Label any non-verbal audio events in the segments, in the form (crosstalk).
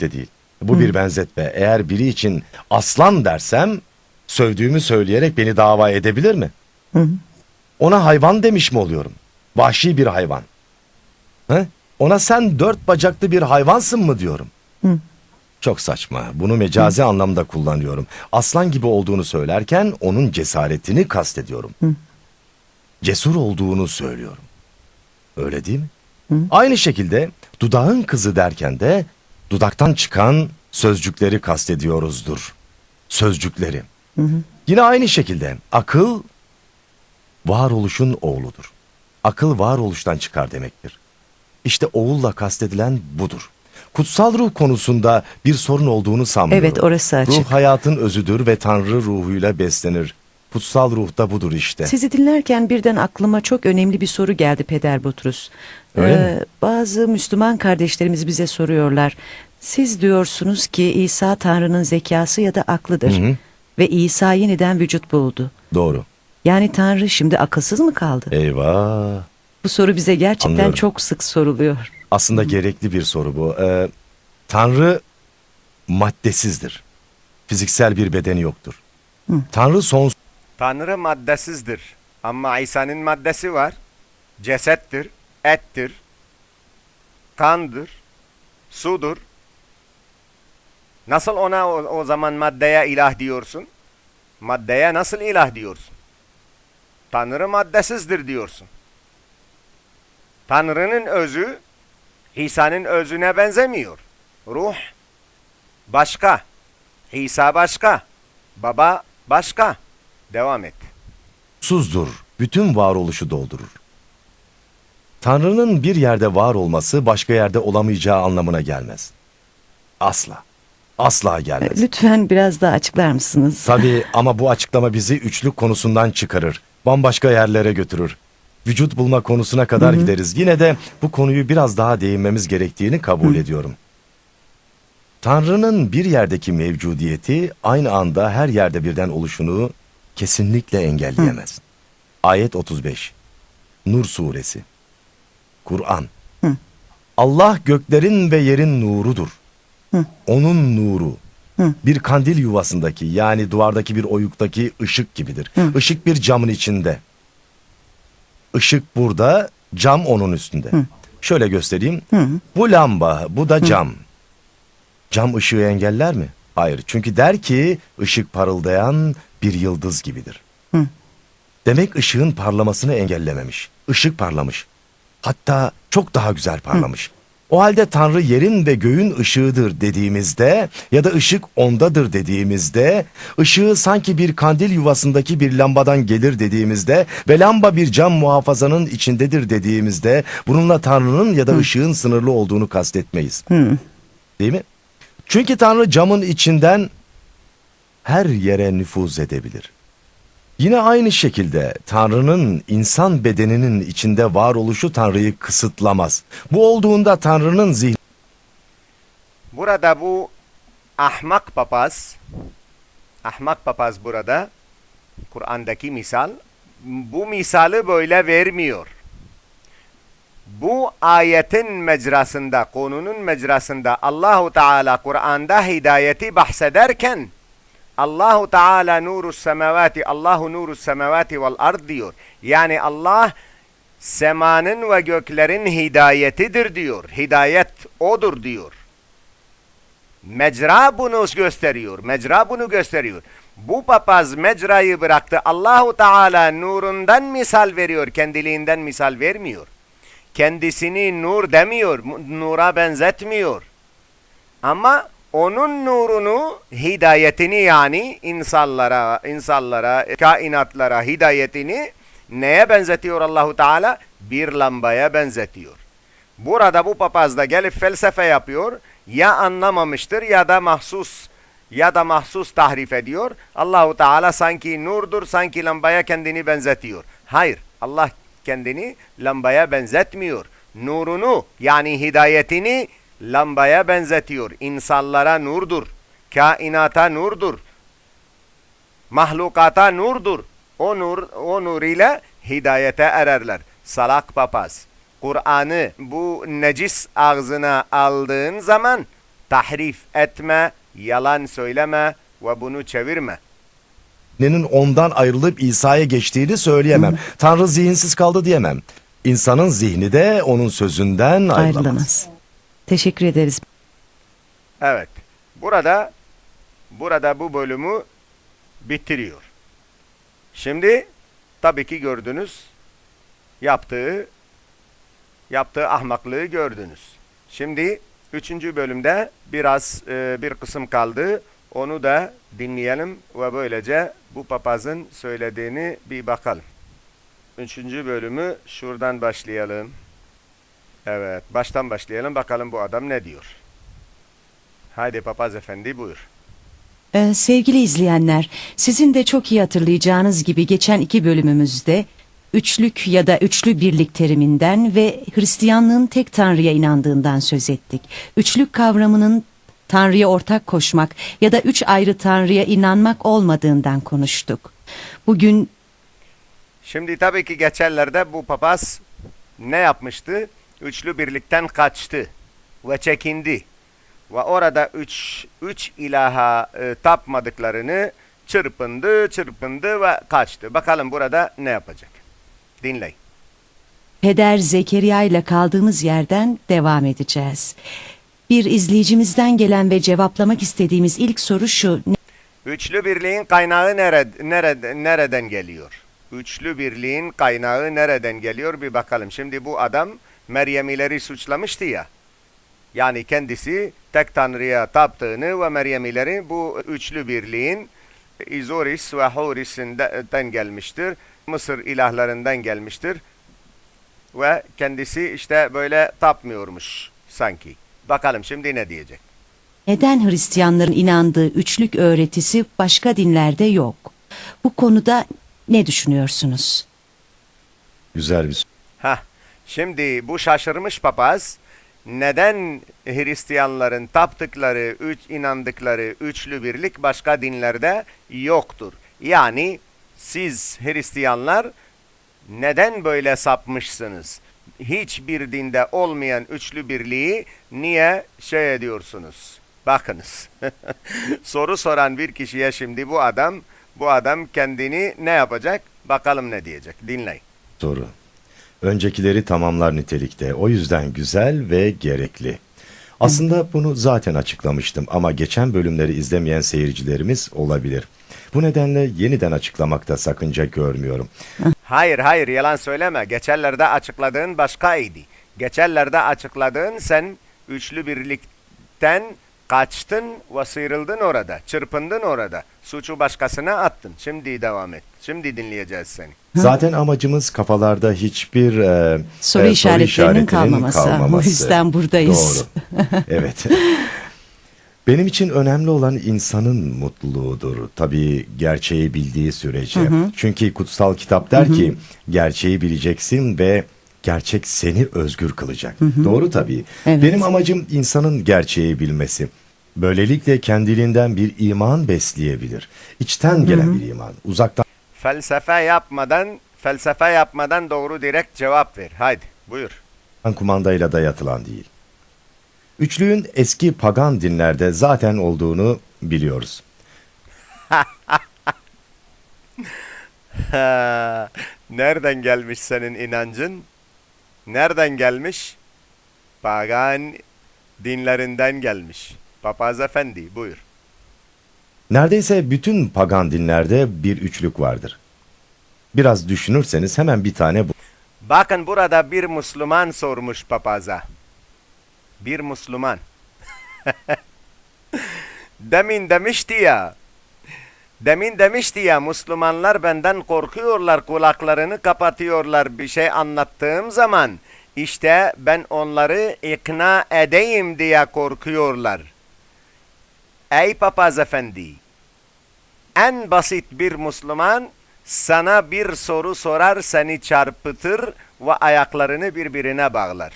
de değil. Bu bir benzetme. Eğer biri için aslan dersem sövdüğümü söyleyerek beni dava edebilir mi? Ona hayvan demiş mi oluyorum? Vahşi bir hayvan. He? Ona sen dört bacaklı bir hayvansın mı diyorum? Çok saçma. Bunu mecazi anlamda kullanıyorum. Aslan gibi olduğunu söylerken onun cesaretini kastediyorum. Cesur olduğunu söylüyorum. Öyle değil mi? Aynı şekilde dudağın kızı derken de dudaktan çıkan sözcükleri kastediyoruzdur. Sözcükleri. Yine aynı şekilde akıl varoluşun oğludur. Akıl varoluştan çıkar demektir. İşte oğulla kastedilen budur. Kutsal ruh konusunda bir sorun olduğunu sanmıyorum. Evet, orası açık. Ruh hayatın özüdür ve Tanrı ruhuyla beslenir. Kutsal ruh da budur işte. Sizi dinlerken birden aklıma çok önemli bir soru geldi Peder Butrus. Öyle mi? Bazı Müslüman kardeşlerimiz bize soruyorlar. Siz diyorsunuz ki İsa Tanrı'nın zekası ya da aklıdır. Hı hı. Ve İsa yeniden vücut buldu. Doğru. Yani Tanrı şimdi akılsız mı kaldı? Eyvah. Bu soru bize gerçekten Anlıyorum. çok sık soruluyor. Aslında gerekli bir soru bu. Ee, Tanrı maddesizdir. Fiziksel bir bedeni yoktur. Tanrı sonsuz. Tanrı maddesizdir. Ama İsa'nın maddesi var. Cesettir, ettir, kandır, sudur. Nasıl ona o, o zaman maddeye ilah diyorsun? Maddeye nasıl ilah diyorsun? Tanrı maddesizdir diyorsun. Tanrı'nın özü İsa'nın özüne benzemiyor. Ruh başka, İsa başka, baba başka. Devam et. sonsuzdur. Bütün varoluşu doldurur. Tanrı'nın bir yerde var olması başka yerde olamayacağı anlamına gelmez. Asla. Asla gelmez. Lütfen biraz daha açıklar mısınız? Tabii ama bu açıklama bizi üçlük konusundan çıkarır. Bambaşka yerlere götürür. Vücut bulma konusuna kadar gideriz. Yine de bu konuyu biraz daha değinmemiz gerektiğini kabul ediyorum. Tanrı'nın bir yerdeki mevcudiyeti aynı anda her yerde birden oluşunu kesinlikle engelleyemez. Ayet 35. Nur suresi. Kur'an. Allah göklerin ve yerin nurudur. Onun nuru bir kandil yuvasındaki yani duvardaki bir oyuktaki ışık gibidir. Işık bir camın içinde. Işık burada, cam onun üstünde. Şöyle göstereyim. Bu lamba, bu da cam. Cam ışığı engeller mi? Hayır. Çünkü der ki ışık parıldayan bir yıldız gibidir. Demek ışığın parlamasını engellememiş. Işık parlamış. Hatta çok daha güzel parlamış. O halde Tanrı yerin ve göğün ışığıdır dediğimizde ya da ışık ondadır dediğimizde, ışığı sanki bir kandil yuvasındaki bir lambadan gelir dediğimizde ve lamba bir cam muhafazanın içindedir dediğimizde bununla Tanrı'nın ya da ışığın sınırlı olduğunu kastetmeyiz. Değil mi? Çünkü Tanrı camın içinden her yere nüfuz edebilir. Yine aynı şekilde Tanrı'nın insan bedeninin içinde varoluşu Tanrı'yı kısıtlamaz. Bu olduğunda Tanrı'nın zihni Burada bu ahmak papaz, ahmak papaz burada, Kur'an'daki misal, bu misali böyle vermiyor. Bu ayetin mecrasında, konunun mecrasında Allahu Teala Kur'an'da hidayeti bahsederken Allahu Teala nuru semavati, Allahu nuru semavati vel ard diyor. Yani Allah semanın ve göklerin hidayetidir diyor. Hidayet odur diyor. Mecra bunu gösteriyor. Mecra bunu gösteriyor. Bu papaz mecrayı bıraktı. Allahu Teala nurundan misal veriyor. Kendiliğinden misal vermiyor. Kendisini nur demiyor. Nura benzetmiyor. Ama onun nurunu, hidayetini yani insanlara, insanlara, kainatlara hidayetini neye benzetiyor Allahu Teala? Bir lambaya benzetiyor. Burada bu papaz da gelip felsefe yapıyor. Ya anlamamıştır ya da mahsus ya da mahsus tahrif ediyor. Allahu Teala sanki nurdur, sanki lambaya kendini benzetiyor. Hayır, Allah kendini lambaya benzetmiyor. Nurunu yani hidayetini lambaya benzetiyor. İnsanlara nurdur. Kainata nurdur. Mahlukata nurdur. O nur, o nur ile hidayete ererler. Salak papaz. Kur'an'ı bu necis ağzına aldığın zaman tahrif etme, yalan söyleme ve bunu çevirme. Nenin ondan ayrılıp İsa'ya geçtiğini söyleyemem. Tanrı zihinsiz kaldı diyemem. İnsanın zihni de onun sözünden ayrılamaz. Ayrılamaz. Teşekkür ederiz. Evet. Burada burada bu bölümü bitiriyor. Şimdi tabii ki gördünüz yaptığı yaptığı ahmaklığı gördünüz. Şimdi üçüncü bölümde biraz e, bir kısım kaldı. Onu da dinleyelim ve böylece bu papazın söylediğini bir bakalım. Üçüncü bölümü şuradan başlayalım. Evet, baştan başlayalım bakalım bu adam ne diyor. Haydi papaz efendi buyur. Ee, sevgili izleyenler, sizin de çok iyi hatırlayacağınız gibi geçen iki bölümümüzde üçlük ya da üçlü birlik teriminden ve Hristiyanlığın tek Tanrı'ya inandığından söz ettik. Üçlük kavramının Tanrı'ya ortak koşmak ya da üç ayrı Tanrı'ya inanmak olmadığından konuştuk. Bugün Şimdi tabii ki geçenlerde bu papaz ne yapmıştı? Üçlü birlikten kaçtı ve çekindi. Ve orada üç, üç ilaha e, tapmadıklarını çırpındı, çırpındı ve kaçtı. Bakalım burada ne yapacak? Dinleyin. Peder Zekeriya ile kaldığımız yerden devam edeceğiz. Bir izleyicimizden gelen ve cevaplamak istediğimiz ilk soru şu. Üçlü birliğin kaynağı nerede, nerede, nereden geliyor? Üçlü birliğin kaynağı nereden geliyor bir bakalım. Şimdi bu adam Meryemileri suçlamıştı ya. Yani kendisi tek tanrıya taptığını ve Meryemileri bu üçlü birliğin İzoris ve Horis'inden gelmiştir. Mısır ilahlarından gelmiştir. Ve kendisi işte böyle tapmıyormuş sanki. Bakalım şimdi ne diyecek? Neden Hristiyanların inandığı üçlük öğretisi başka dinlerde yok? Bu konuda ne düşünüyorsunuz? Güzel bir Hah, şimdi bu şaşırmış papaz neden Hristiyanların taptıkları, üç inandıkları üçlü birlik başka dinlerde yoktur? Yani siz Hristiyanlar neden böyle sapmışsınız? Hiçbir dinde olmayan üçlü birliği niye şey ediyorsunuz? Bakınız. (laughs) Soru soran bir kişiye şimdi bu adam bu adam kendini ne yapacak? Bakalım ne diyecek. Dinleyin. soru. Öncekileri tamamlar nitelikte. O yüzden güzel ve gerekli. Aslında bunu zaten açıklamıştım ama geçen bölümleri izlemeyen seyircilerimiz olabilir. Bu nedenle yeniden açıklamakta sakınca görmüyorum. Hayır hayır yalan söyleme. Geçenlerde açıkladığın başkaydı. Geçenlerde açıkladığın sen üçlü birlikten kaçtın ve sıyrıldın orada. Çırpındın orada. Suçu başkasına attın. Şimdi devam et. Şimdi dinleyeceğiz seni. Zaten amacımız kafalarda hiçbir e, Soru e, işaretlerinin kalmaması. O yüzden buradayız. Doğru. (laughs) evet. Benim için önemli olan insanın mutluluğudur. Tabii gerçeği bildiği sürece. Çünkü kutsal kitap der ki gerçeği bileceksin ve gerçek seni özgür kılacak. Doğru tabii. Evet. Benim amacım insanın gerçeği bilmesi. Böylelikle kendiliğinden bir iman besleyebilir. İçten gelen bir iman. Uzaktan Felsefe yapmadan felsefe yapmadan doğru direkt cevap ver. Haydi buyur. kumandayla dayatılan değil. Üçlüğün eski pagan dinlerde zaten olduğunu biliyoruz. (laughs) Nereden gelmiş senin inancın? Nereden gelmiş? Pagan dinlerinden gelmiş. Papaz efendi buyur. Neredeyse bütün pagan dinlerde bir üçlük vardır. Biraz düşünürseniz hemen bir tane bu. Bakın burada bir Müslüman sormuş papaza. Bir Müslüman. (laughs) Demin demişti ya. Demin demişti ya Müslümanlar benden korkuyorlar kulaklarını kapatıyorlar bir şey anlattığım zaman. İşte ben onları ikna edeyim diye korkuyorlar. Ey papaz efendi. En basit bir Müslüman sana bir soru sorar seni çarpıtır ve ayaklarını birbirine bağlar.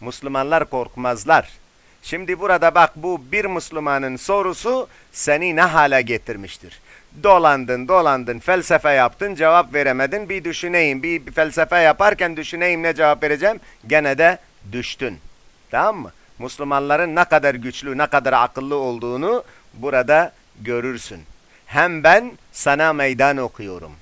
Müslümanlar korkmazlar. Şimdi burada bak bu bir Müslümanın sorusu seni ne hale getirmiştir. Dolandın dolandın felsefe yaptın cevap veremedin bir düşüneyim bir felsefe yaparken düşüneyim ne cevap vereceğim gene de düştün. Tamam mı? Müslümanların ne kadar güçlü, ne kadar akıllı olduğunu burada görürsün. Hem ben sana meydan okuyorum.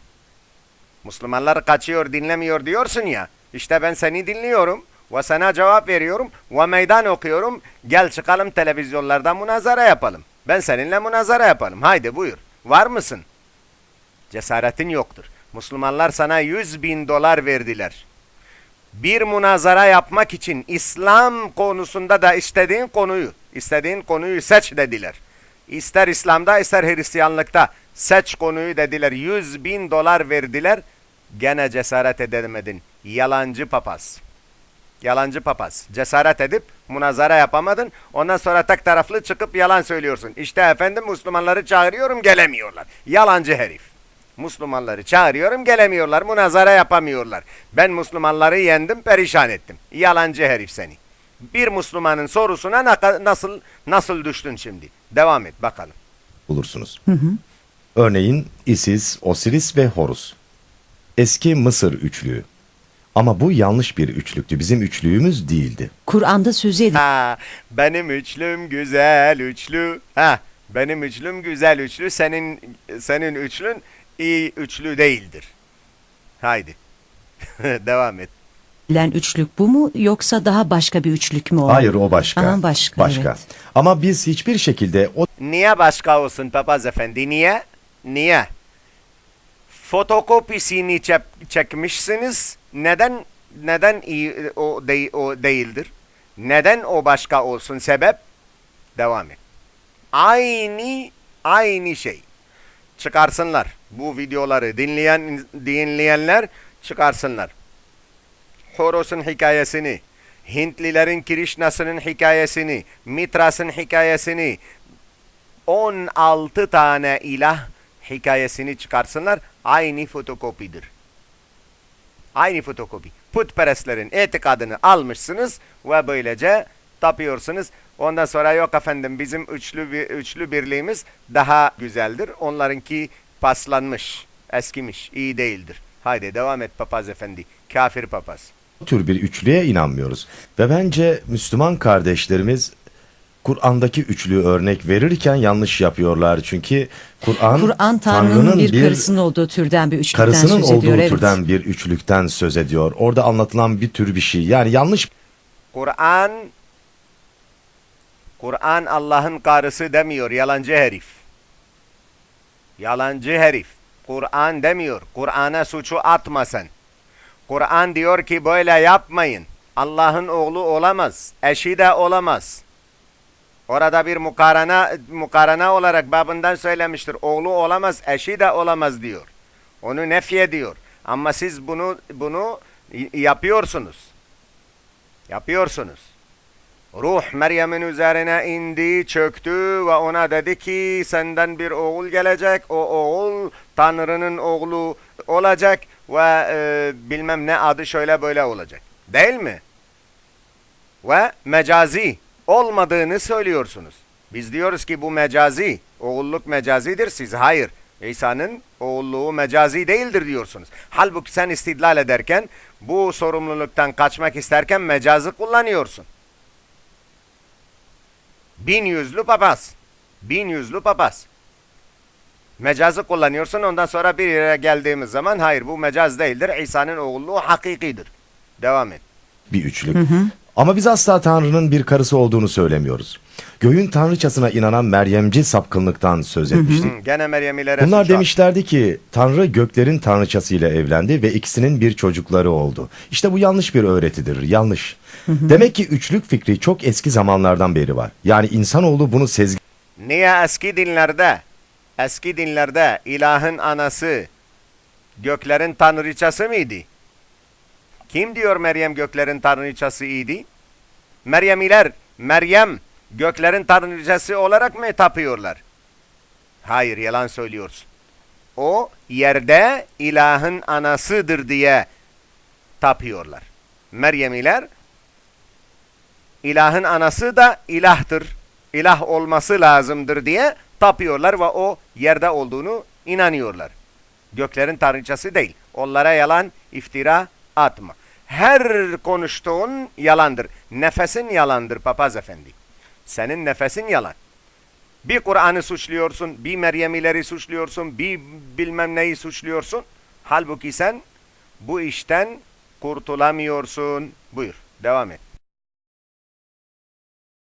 Müslümanlar kaçıyor, dinlemiyor diyorsun ya. İşte ben seni dinliyorum ve sana cevap veriyorum ve meydan okuyorum. Gel çıkalım televizyonlarda münazara yapalım. Ben seninle münazara yapalım. Haydi buyur. Var mısın? Cesaretin yoktur. Müslümanlar sana 100 bin dolar verdiler. Bir münazara yapmak için İslam konusunda da istediğin konuyu, istediğin konuyu seç dediler. İster İslam'da ister Hristiyanlıkta seç konuyu dediler. 100 bin dolar verdiler. Gene cesaret edemedin. Yalancı papaz. Yalancı papaz. Cesaret edip münazara yapamadın. Ondan sonra tek taraflı çıkıp yalan söylüyorsun. İşte efendim Müslümanları çağırıyorum gelemiyorlar. Yalancı herif. Müslümanları çağırıyorum gelemiyorlar. Münazara yapamıyorlar. Ben Müslümanları yendim perişan ettim. Yalancı herif seni. Bir Müslümanın sorusuna na- nasıl nasıl düştün şimdi? Devam et bakalım. bulursunuz. Örneğin Isis, Osiris ve Horus. Eski Mısır üçlüğü. Ama bu yanlış bir üçlüktü. Bizim üçlüğümüz değildi. Kur'an'da sözü edilen Ha, benim üçlüm güzel üçlü. Ha, benim üçlüm güzel üçlü. Senin senin üçlün iyi üçlü değildir. Haydi. (laughs) Devam et. üçlük bu mu yoksa daha başka bir üçlük mü o? Hayır o başka. Aha, başka, evet. Ama biz hiçbir şekilde o Niye başka olsun papaz efendi? Niye? Niye? Fotokopisini çep- çekmişsiniz. Neden neden iyi o, değil, o değildir? Neden o başka olsun? Sebep? Devam et. Aynı aynı şey. Çıkarsınlar. Bu videoları dinleyen dinleyenler çıkarsınlar. Horos'un hikayesini, Hintlilerin Krishna'sının hikayesini, Mitras'ın hikayesini, 16 tane ilah hikayesini çıkarsınlar. Aynı fotokopidir. Aynı fotokopi. Putperestlerin etikadını almışsınız ve böylece tapıyorsunuz. Ondan sonra yok efendim bizim üçlü bir, üçlü birliğimiz daha güzeldir. Onlarınki paslanmış, eskimiş, iyi değildir. Haydi devam et papaz efendi. Kafir papaz. tür bir üçlüye inanmıyoruz. Ve bence Müslüman kardeşlerimiz Kur'an'daki üçlüğü örnek verirken yanlış yapıyorlar. Çünkü Kur'an Kur'an Tanrı'nın bir, karısının olduğu türden bir üçlükten karısının söz olduğu ediyor. evet. türden bir üçlükten söz ediyor. Orada anlatılan bir tür bir şey. Yani yanlış Kur'an Kur'an Allah'ın karısı demiyor yalancı herif. Yalancı herif. Kur'an demiyor. Kur'an'a suçu atma sen. Kur'an diyor ki böyle yapmayın. Allah'ın oğlu olamaz. Eşi de olamaz. Orada bir mukarana, mukarana olarak babından söylemiştir. Oğlu olamaz, eşi de olamaz diyor. Onu nefye diyor. Ama siz bunu bunu yapıyorsunuz. Yapıyorsunuz. Ruh Meryem'in üzerine indi, çöktü ve ona dedi ki senden bir oğul gelecek. O oğul Tanrı'nın oğlu olacak ve e, bilmem ne adı şöyle böyle olacak. Değil mi? Ve mecazi olmadığını söylüyorsunuz. Biz diyoruz ki bu mecazi, oğulluk mecazidir. Siz hayır. İsa'nın oğulluğu mecazi değildir diyorsunuz. Halbuki sen istidlal ederken bu sorumluluktan kaçmak isterken mecazı kullanıyorsun. Bin yüzlü papaz. Bin yüzlü papaz. Mecazı kullanıyorsun ondan sonra bir yere geldiğimiz zaman hayır bu mecaz değildir. İsa'nın oğulluğu hakikidir. Devam et. bir üçlük. Ama biz asla Tanrı'nın bir karısı olduğunu söylemiyoruz. Göğün tanrıçasına inanan Meryemci sapkınlıktan söz etmiştik. Gene Meryemilere Bunlar demişlerdi ki Tanrı göklerin tanrıçasıyla evlendi ve ikisinin bir çocukları oldu. İşte bu yanlış bir öğretidir, yanlış. Demek ki üçlük fikri çok eski zamanlardan beri var. Yani insanoğlu bunu sezgi Niye eski dinlerde, eski dinlerde ilahın anası göklerin tanrıçası mıydı? Kim diyor Meryem göklerin tanrıçası idi? Meryemiler, Meryem göklerin tanrıçası olarak mı tapıyorlar? Hayır, yalan söylüyorsun. O yerde ilahın anasıdır diye tapıyorlar. Meryemiler ilahın anası da ilahtır. İlah olması lazımdır diye tapıyorlar ve o yerde olduğunu inanıyorlar. Göklerin tanrıçası değil. Onlara yalan iftira atma. Her konuştuğun yalandır. Nefesin yalandır papaz efendi. Senin nefesin yalan. Bir Kur'an'ı suçluyorsun, bir Meryemileri suçluyorsun, bir bilmem neyi suçluyorsun. Halbuki sen bu işten kurtulamıyorsun. Buyur, devam et.